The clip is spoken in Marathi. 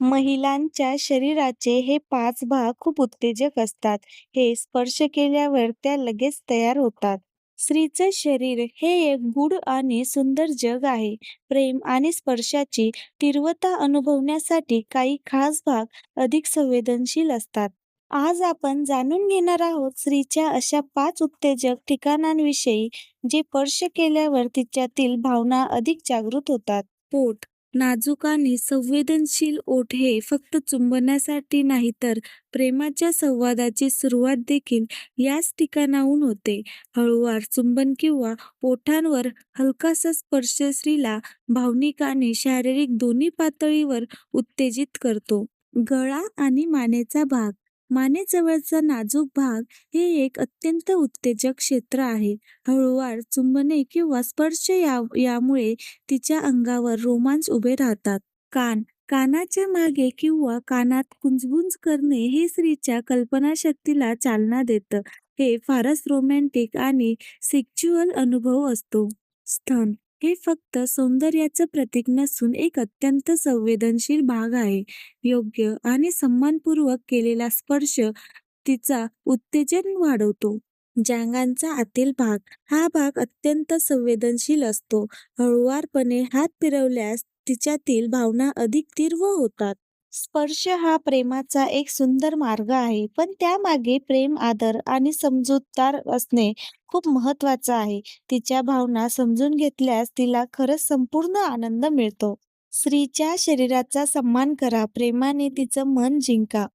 महिलांच्या शरीराचे हे पाच भाग खूप उत्तेजक असतात. हे स्पर्श केल्यावर त्या लगेच तयार होतात. स्त्रीचं शरीर हे एक गूढ आणि सुंदर जग आहे. प्रेम आणि स्पर्शाची तीव्रता अनुभवण्यासाठी काही खास भाग अधिक संवेदनशील असतात. आज आपण जाणून घेणार आहोत स्त्रीच्या अशा पाच उत्तेजक ठिकाणांविषयी जे स्पर्श केल्यावर तिच्यातील भावना अधिक जागृत होतात. पोट नाजूक आणि संवेदनशील ओठ हे फक्त चुंबनासाठी नाही तर प्रेमाच्या संवादाची सुरुवात देखील याच ठिकाणाहून होते. हळूवार चुंबन किंवा ओठांवर हलकासा स्पर्श स्त्रीला भावनिक आणि शारीरिक दोन्ही पातळीवर उत्तेजित करतो. गळा आणि मानेचा भाग मानेजवळचा नाजूक भाग हे एक अत्यंत उत्तेजक क्षेत्र आहे. हळूवार चुंबने किंवा स्पर्श या यामुळे तिच्या अंगावर रोमांच उभे राहतात. कान कानाच्या मागे किंवा कानात कुंजबुंज करणे हे स्त्रीच्या कल्पनाशक्तीला चालना देतं. हे फारच रोमॅन्टिक आणि सेक्च्युअल अनुभव असतो. स्तन हे फक्त सौंदर्याचं प्रतीक नसून एक अत्यंत संवेदनशील भाग आहे. योग्य आणि सन्मानपूर्वक केलेला स्पर्श तिचा उत्तेजन वाढवतो. जांगांचा आतील भाग हा भाग अत्यंत संवेदनशील असतो. हळुवारपणे हात फिरवल्यास तिच्यातील भावना अधिक तीव्र होतात. स्पर्श हा प्रेमाचा एक सुंदर मार्ग आहे. पण त्यामागे प्रेम, आदर आणि समजूतदार असणे खूप महत्त्वाचं आहे. तिच्या भावना समजून घेतल्यास तिला खरंच संपूर्ण आनंद मिळतो. स्त्रीच्या शरीराचा सन्मान करा. प्रेमाने तिचं मन जिंका.